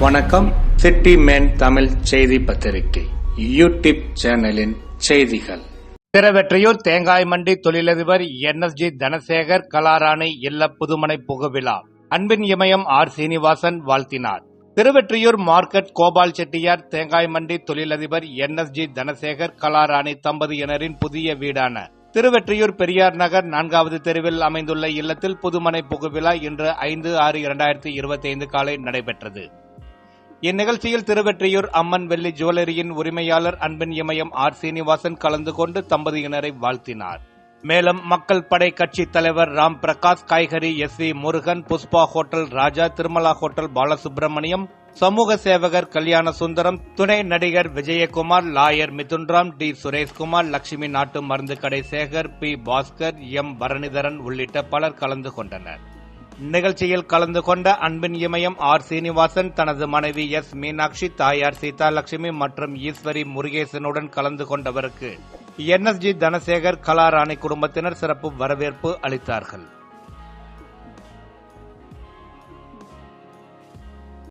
வணக்கம். City man Tamil செய்தி பத்திரிகை யூடியூப் சேனலின் செய்திகள். திருவெற்றியூர் தேங்காய் மண்டி தொழிலதிபர் என்எஸ்ஜி தனசேகர் கலாராணி இல்ல புதுமனை புகவிழா அன்பின் இமயம் ஆர் சீனிவாசன் வாழ்த்தினார். திருவெற்றியூர் மார்க்கெட் கோபால் செட்டியார் தேங்காய் மண்டி தொழிலதிபர் என்எஸ்ஜி தனசேகர் கலாராணி தம்பதியினரின் புதிய வீடான. திருவெற்றியூர் பெரியார் நகர் நான்காவது தெருவில் அமைந்துள்ள இல்லத்தில் புதுமனை புகுவிழா இன்று ஐந்து ஆறு இரண்டாயிரத்தி இருபத்தி ஐந்து காலை நடைபெற்றது. இந்நிகழ்ச்சியில் திருவெற்றியூர் அம்மன் வெள்ளி ஜுவல்லரியின் உரிமையாளர் அன்பின் இமயம் ஆர். சீனிவாசன் கலந்து கொண்டு தம்பதியினரை வாழ்த்தினார். மேலும் மக்கள் படை கட்சி தலைவர் ராம் பிரகாஷ் காய்கறி S. V. Murugan Pushpa hotel Raja Tirumala hotel Balasubramaniam சமூக சேவகர் கல்யாண சுந்தரம் துணை நடிகர் விஜயகுமார் லாயர் மிதுன்ராம் டி. சுரேஷ்குமார் லட்சுமி நாட்டு மருந்து கடை சேகர் பி. பாஸ்கர் எம். பரணிதரன் உள்ளிட்ட பலர் கலந்து கொண்டனர். நிகழ்ச்சியில் கலந்து கொண்ட அன்பின் இமயம் ஆர் சீனிவாசன் தனது மனைவி எஸ் மீனாட்சி தாயார் சீதாலட்சுமி மற்றும் ஈஸ்வரி முருகேசனுடன் கலந்து கொண்டவருக்கு என்எஸ்ஜி தனசேகர் கலாராணி குடும்பத்தினர் சிறப்பு வரவேற்பு அளித்தார்கள்.